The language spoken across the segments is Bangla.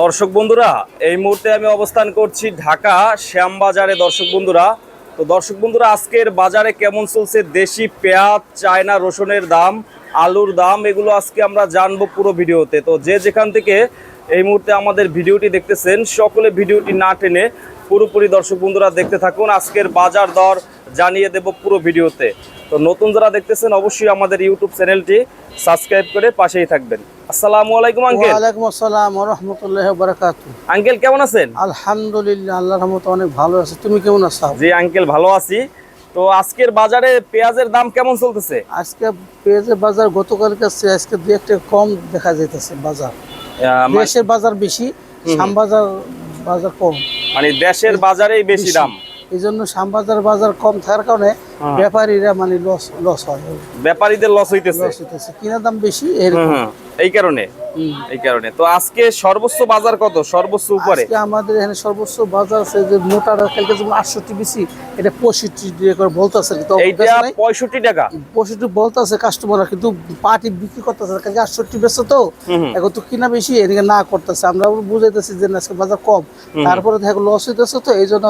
দর্শক বন্ধুরা, এই মুহূর্তে আমি অবস্থান করছি ঢাকা শ্যামবাজারে, দর্শক বন্ধুরা। তো দর্শক বন্ধুরা, আজকের বাজারে কেমন চলছে? দেশি পেঁয়াজ, চায়না রসুনের দাম, আলুর দাম, এগুলো আজকে আমরা জানব পুরো ভিডিওতে। তো যে যেখান থেকে এই মুহূর্তে আমাদের ভিডিওটি দেখতেছেন, সকলে ভিডিওটি না টেনে পুরোপুরি দর্শক বন্ধুরা দেখতে থাকুন। আজকের বাজার দর জানিয়ে দেব পুরো ভিডিওতে। তো নতুন যারা দেখতেছেন অবশ্যই আমাদের ইউটিউব চ্যানেলটি সাবস্ক্রাইব করে পাশেই থাকবেন। আসসালামু আলাইকুম আঙ্কেল। ওয়ালাইকুম আসসালাম রহমতুল্লাহ বারাকাত আঙ্কেল কেমন আছেন? আলহামদুলিল্লাহ আল্লাহর রহমতে অনেক ভালো আছে। তুমি কেমন আছো? জি আঙ্কেল ভালো আছি। তো আজকের বাজারে পেঁয়াজের দাম কেমন চলতেছে? আজকে পেঁয়াজের বাজার গতকাল কাছে আজকে দু একটা কম দেখা যাইতেছে বাজার। আহ, দেশের বাজার বেশি শ্যামবাজার বাজার কম। মানে দেশের বাজারেই বেশি। দাম। এই জন্য শ্যামবাজার বাজার কম থাকার কারণে। ব্যাপারীরা মানে লস লস হয়। ব্যাপারীদের লস হইতেছে। লস হইতেছে। কিনা দাম বেশি এরকম। এই কারণে? এই কারণে। তো আজকে সর্বোচ্চ বাজার কত? সর্বোচ্চ উপরে? আজকে আমাদের এখানে সর্বোচ্চ বাজার আছে যে কালকে যেমন এটা পঁয়ষট্টি দিয়ে করে বলতেছে। কিন্তু পঁয়ষট্টি টাকা। বলতেছে কাস্টমাররা কিন্তু পার্টি বিক্রি করতেছে। কালকে আটষট্টি বেচছে তো। এখন তো কিনা বেশি এদিকে না করতেছে। আমরা বুঝাইতেছি যে আজকে বাজার কম। তারপরে দেখো লস হইতেছে তো এই জন্য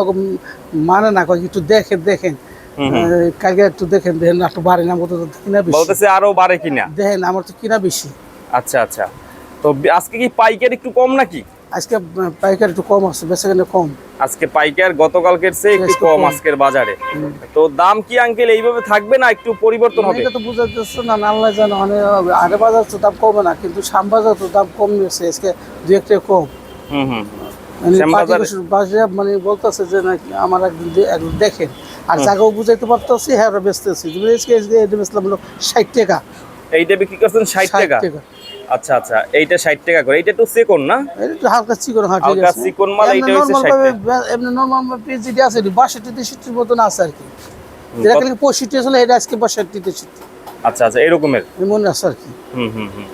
মানে না কয় একটু দেখেন দেখেন। কালকে একটু দেখেন দেখেন একটু বাড়ে না মতো কিনা বেশি। বলতেছে আরও বাড়ে কিনা? দেখেন আমার তো কিনা বেশি। আচ্ছা আচ্ছা। তো আজকে কি পাইকার একটু কম নাকি? আজকে পাইকার একটু কম আছে বেচা কেনা কম। আজকে পাইকার গতকালকের চেয়ে একটু কম। আজকের বাজারে। তো দাম কি আঙ্কেল এইভাবে থাকবে না একটু পরিবর্তন হবে? এটা তো বুঝাতেছে না না আল্লাহ জানো অনেক আরে বাজার তো দাম কমে না কিন্তু শ্যাম বাজার তো দাম কম নিয়েছে আজকে দু একটা কম। হুম হুম। মানে মানে বলতেছে যে আমার একদিন দেখেন। আর জায়গাও বুঝাইতে পারতেছি হ্যাঁ বেচতেছি তুমি আজকে আজকে এটা বেচলাম হলো ষাট টাকা। এইটা বিক্রি করছেন ষাট টাকা? টাকা। আচ্ছা আচ্ছা এইটা ষাট টাকা করে। এইটা একটু চেকন না? এটা একটু হালকা চিকন হ্যাঁ হালকা চিকন মাল এইটা হচ্ছে 60 ভাবে এমনি নর্মাল পেজ যেটা আছে বাষট্টি তেষট্টির মতন আছে আর কি। যেটা কালকে পঁয়ষট্টি আসলে এটা আজকে বাষট্টি তেষট্টি। আচ্ছা আচ্ছা এরকমের? মনে আছে আর কি। হুম হুম হুম।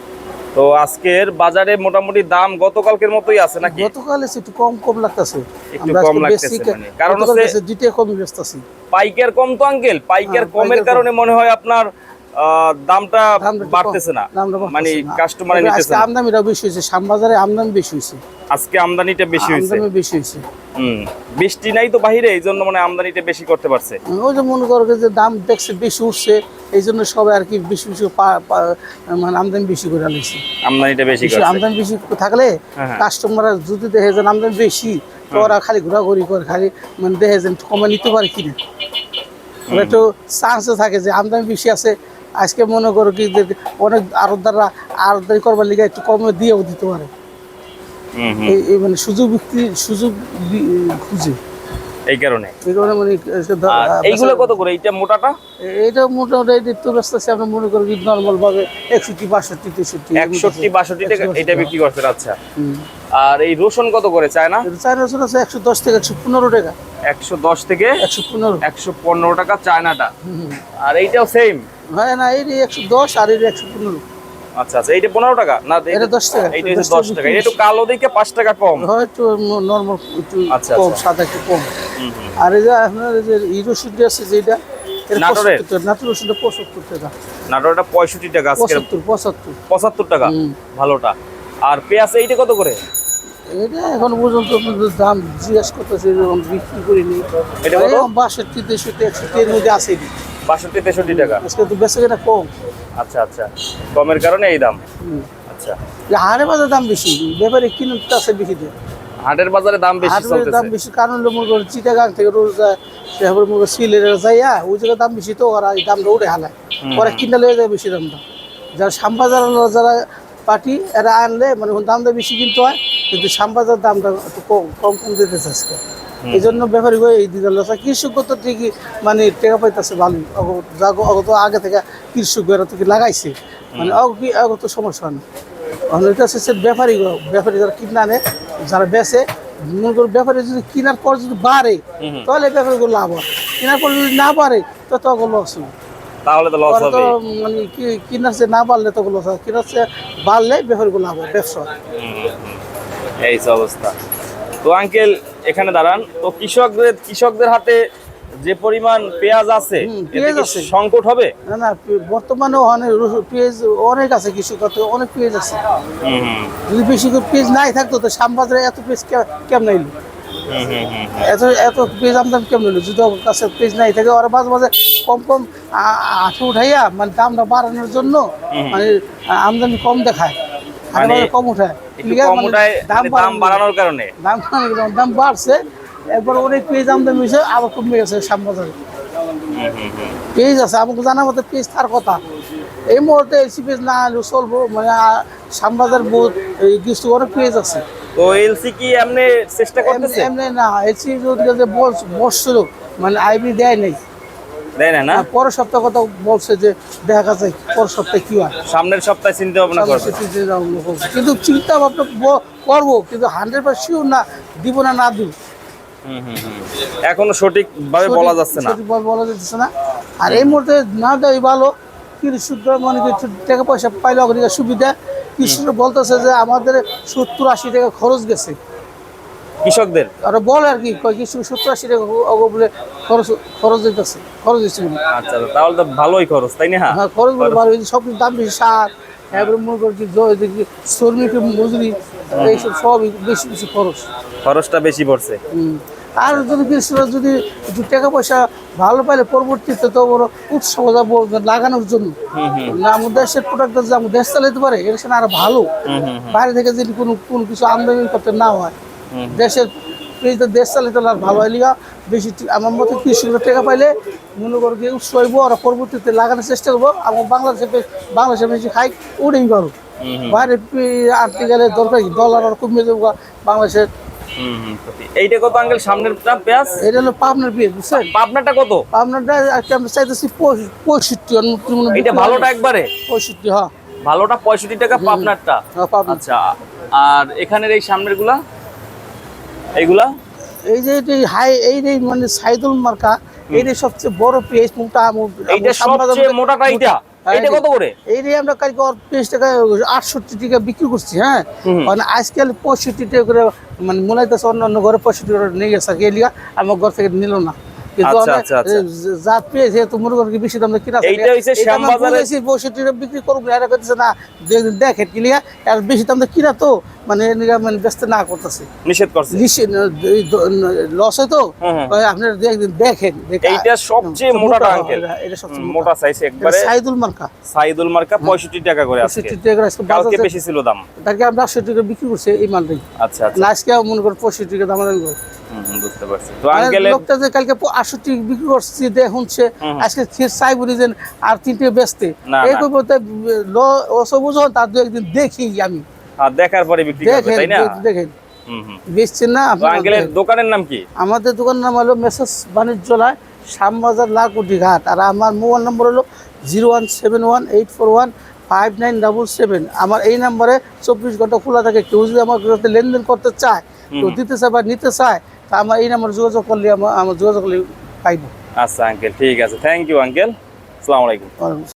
তো আজকের বাজারে মোটামুটি দাম গতকালকের মতোই আছে নাকি? গতকাল একটু কম কম লাগতেছে। একটু কম লাগতেছে মানে। কারণ হচ্ছে- দুইটা কম বেচতেছি পাইকার কম তো আঙ্কেল পাইকার হ্যাঁ, কমের কারণে মনে হয় আপনার দামটা বাড়তেছে না। মানে না। কাস্টমারে নিতেছে আজকে না। আমদানিটা বেশি হয়েছে। শ্যামবাজারে আমদানি বেশি হয়েছে। আজকে আমদানিটা বেশি হয়েছে। আমদানি বেশি হয়েছে। হুম বৃষ্টি নাই তো বাহিরে এই জন্য মানে আমদানিটা বেশি করতে পারছে। ওই যে মনে করো যে দাম দেখছে বেশি উঠছে। এই জন্য সবাই আর কি বেশি বেশি মানে আমদানি বেশি করে আনিছে। আমদানিটা বেশি বেশি আমদানি বেশি থাকলে হ্যাঁ, হ্যাঁ। কাস্টমাররা যদি দেখে যে আমদানি বেশি তো ওরা খালি ঘোরাঘুরি করে খালি মানে দেখে যে কমে নিতে পারে কিনা। ওরা একটু চান্সে থাকে যে আমদানি বেশি আছে আজকে মনে করো কি যে অনেক আরতদাররা আরতদারি করবার লিগে একটু কমে দিয়েও দিতে পারে। এই- মানে সুযোগ বিক্রি সুযোগ খুঁজে। এই কারণে। এই কারণে মানে এইগুলো কত করে? এইটা মোটাটা? এটা মোটামুটি এই একটু ব্যস্ত আছে আমরা মনে করি নর্মাল ভাবে একষট্টি বাষট্টি তেষট্টি একষট্টি বাষট্টি টাকা এটা বিক্রি করছেন আচ্ছা। আর এই রসুন কত করে চায় না চার আছে একশো দশ থেকে একশো পনেরো টাকা। একশো দশ থেকে একশো পনেরো। একশো পনেরো টাকা চায়নাটা। আর এইটাও সেম হয় না এই একশো দশ আর এই একশো পনেরো। আচ্ছা আচ্ছা এইটা পনেরো টাকা? না এটা দশ টাকা। এইটা দশ টাকা এটা একটু কালো দিকে পাঁচ টাকা কম। হয় একটু নর্মাল একটু আচ্ছা, কম আচ্ছা। সাদা একটু কম। আর এই যে আপনার যে এই রসুনটা আছে যেটা এটা নাটোরের? 75 টাকা। নাটোর রসুনটা পঁচাত্তর টাকা। নাটোরটা পঁয়ষট্টি টাকা পঁচাত্তর পঁচাত্তর। পঁচাত্তর টাকা? ভালোটা। আর পেঁয়াজ এইটা কত করে? এটা এখন পর্যন্ত দাম জিজ্ঞেস করতেছে বিক্রি করিনি এটা কত? এরকম বাষট্টি তেষট্টি একষট্টি এর মধ্যে আছে বাষট্টি তেষট্টি টাকা। আজকে তো বেচা কেনা কম। আচ্ছা আচ্ছা। কমের কারণে এই দাম। আচ্ছা। হাড়ে বাজার দাম বেশি ব্যাপারে কিনতে আছে বেশি দিয়ে হাটের বাজারে দাম বেশি বাজারে দাম বেশি কারণ হলো মনে করো চিটাগাং থেকে রোজ যায় তারপরে মনে করো সিলেট যাইয়া ওই জায়গায় দাম বেশি তো ওরা এই দামটা উঠে হালায়। পরে কিনতে লেগে যায় বেশি দামটা। যারা শ্যামবাজার যারা পার্টি এরা আনলে মানে দামটা বেশি কিনতে হয় কিন্তু শ্যামবাজার দামটা একটু কম কম কম দিতে চাচ্ছে এই জন্য ব্যাপারী এই দিদার লসা কৃষক তো ঠিকই মানে টেকা পাইতেছে ভালোই অগত আগে থেকে কৃষক এরা তো কি লাগাইছে। মানে অগত সমস্যা নেই। ব্যাপারী ব্যাপারী যারা কিনে আনে যারা বেছে মনে করো ব্যাপারে যদি কেনার পর যদি বাড়ে তাহলে ব্যাপারে লাভ হয় কেনার পর যদি না বাড়ে তো তখন লস হবে তাহলে তো লস হবে তো মানে কি কেনার চেয়ে না বাড়লে তখন লস হয় কেনার চেয়ে বাড়লে ব্যাপারগুলো লাভ হয় ব্যবসা এই তো অবস্থা। তো আঙ্কেল এখানে দাঁড়ান। তো কৃষকদের কৃষকদের হাতে যে পরিমাণ পেঁয়াজ আছে পেঁয়াজ আছে। সংকট হবে? না না বর্তমানে অনেক পেঁয়াজ অনেক আছে কৃষি কত অনেক পেঁয়াজ আছে। যদি বেশি করে পেঁয়াজ নাই থাকতো তো শ্যামবাজারে এত পেঁয়াজ কেমন এলো এত এত পেঁয়াজ আমদানি কেমন এলো যদি কাছে পেঁয়াজ নাই থাকে ওরা মাঝে মাঝে কম কম আঠে উঠাইয়া মানে দামটা বাড়ানোর জন্য মানে আমদানি কম দেখায়। মানে কম উঠায়। মানে দাম মানে বাড়ানোর- বাড়ানোর কারণে। দাম বাড়ানোর- দাম বাড়ছে এরপর অনেক পেজ আমদানি হয়েছে আবার কমে গেছে শ্যামবাজারে পেজ আছে আমাকে জানা মতো পেজ তার কথা। এই মুহূর্তে এলসি পেজ না হলেও চলবো মানে শ্যামবাজার এই কিছু অনেক পেজ আছে। তো এলসি কি এমনি চেষ্টা করতেছে? এমনি- না এলসি যদি যে বল- বসছিল মানে আইবি দেয় নাই। দেয় না? না পরের সপ্তাহ কথা বলছে যে দেখা যায় পরের সপ্তাহে কি হয়। সামনের সপ্তাহে চিন্তা ভাবনা করবে। কিন্তু চিন্তা ভাবনা করব কিন্তু হান্ড্রেড পার্সেন্ট শিওর না দিব না না দিব। এখনও সঠিক ভাবে বলা যাচ্ছে না। সঠিকভাবে বলা যাচ্ছে না। আর এই মুহূর্তে না দেওয়াই ভালো। কৃষক মানে টাকা পয়সা পাইলে অনেক সুবিধা। কৃষক বলতেছে যে আমাদের সত্তর আশি টাকা খরচ গেছে। কৃষকদের? আর বলে আর কি কয় কিছু সত্তর আশি টাকা বলে খরচ খরচ দিতেছে খরচ দিচ্ছে আচ্ছা তাহলে তো ভালোই খরচ তাই না? হ্যাঁ খরচ বলে ভালো হয়েছে সব দাম বেশি সার এবারে মনে করি কি দেখি শ্রমিক মজুরি এইসব সবই বেশি বেশি খরচ। খরচটা বেশি পড়ছে। আর যদি কৃষকরা যদি একটু টাকা পয়সা ভালো পাইলে পরবর্তীতে তো বড় উৎসাহ যাব লাগানোর জন্য। আমাদের দেশের প্রোডাক্ট যে আমাদের দেশ চালাতে পারে এর সাথে আরও ভালো। বাইরে থেকে যদি কোনো কোনো কিছু আমদানি করতে না হয়। দেশের দেশ চালাতে আর ভালো হয় লিগা। বেশি আমার মতে কৃষকরা টাকা পাইলে মনে করো কি উৎসাহ হইব আর পরবর্তীতে লাগানোর চেষ্টা করব। আমার বাংলাদেশে বাংলাদেশে বেশি খাই ওটাই হুম বাইরে আনতে গেলে দরকার ডলার আর কমে যাব বাংলাদেশের এইটা কত আঙ্কেল? পেঁয়াজ? এটা হলো পাবনার পেজ বুঝছেন? পাবনাটা কত? আপনারটা আজকে আমরা চাইতেছি পঁয়ষট্টি এইটা ভালোটা একবারে? পঁয়ষট্টি হ্যাঁ। ভালোটা পঁয়ষট্টি টাকা পাবনারটা? হ্যাঁ। আচ্ছা আর এখানের এই সামনেরগুলা এইগুলা? এই যে এটি হাই এই যে মানে সাইদুল মার্কা এইটাই সবচেয়ে বড় পেজ মোটা এইটা সবচেয়ে মোটাটা এইটা? এইটা কত করে? এই আমরা কালকে তিরিশ টাকা আটষট্টি টাকা বিক্রি করছি হ্যাঁ। মানে আজকাল পঁয়ষট্টি টাকা করে মানে মনে হইতেছে অন্য অন্য ঘরে পঁয়ষট্টি করে নিয়ে গেছে গেলিয়া আমার ঘর থেকে নিল না। আচ্ছা, আচ্ছা, আচ্ছা। এ, জাত পেয়েছে তো মনে করি বেশি দাম কিনা এইটা হইছে শ্যামবাজারে- পঁয়ষট্টি টাকা বিক্রি করব এরা করতেছে না দে- কিলিয়া আর বেশি দাম দিয়ে কিনা তো মানে মানে ব্যস্ত না করতেছে। নিষেধ করছে। লস হয় তো হুম, হুম। ওই আপনারা দেখবেন দেখেন এইটা সবচেয়ে মোটা, আঙ্কেল এটা- এটা সবচেয়ে মোটা। মোটা সাইজ একবারে। সাইদুল মার্কা। সাইদুল মার্কা পঁয়ষট্টি টাকা করে পঁয়ষট্টি টাকা আজকে কালকে বেশি ছিল দাম। তাকে আমরা টাকা বিক্রি করছি এই মালটাই। আচ্ছা আচ্ছা। আজকে মনে করেন টাকা দাম বুঝতে পারছি। তো লোকটা যে কালকে আটষট্টি বিক্রি করছে দে শুনছে আজকে খেয়ে চাই বলি যে আর তিনটে বেচতে এই না। করব অসব বুঝুন তার দু একদিন দেখি আমি। আর দেখার পরে বিক্রি করবে তাই না? দেখেন হুম হুম। বেচছেন না আঙ্কেলের দোকানের নাম কি? আমাদের দোকানের নাম হলো মেসেজ বাণিজ্য বাণিজ্যলয় শ্যামবাজার লাকুটি ঘাট। আর আমার মোবাইল নম্বর হলো zero one seven one eight four one five nine double seven. আমার এই নম্বরে চব্বিশ ঘণ্টা খোলা থাকে। কেউ যদি আমার লেনদেন করতে চায় কেউ দিতে চায় বা নিতে চায় তা আমার এই নাম্বার যোগাযোগ করলে আমার আমার যোগাযোগ করলে পাইব। আচ্ছা আঙ্কেল ঠিক আছে। থ্যাংক ইউ আঙ্কেল আসসালামু আলাইকুম।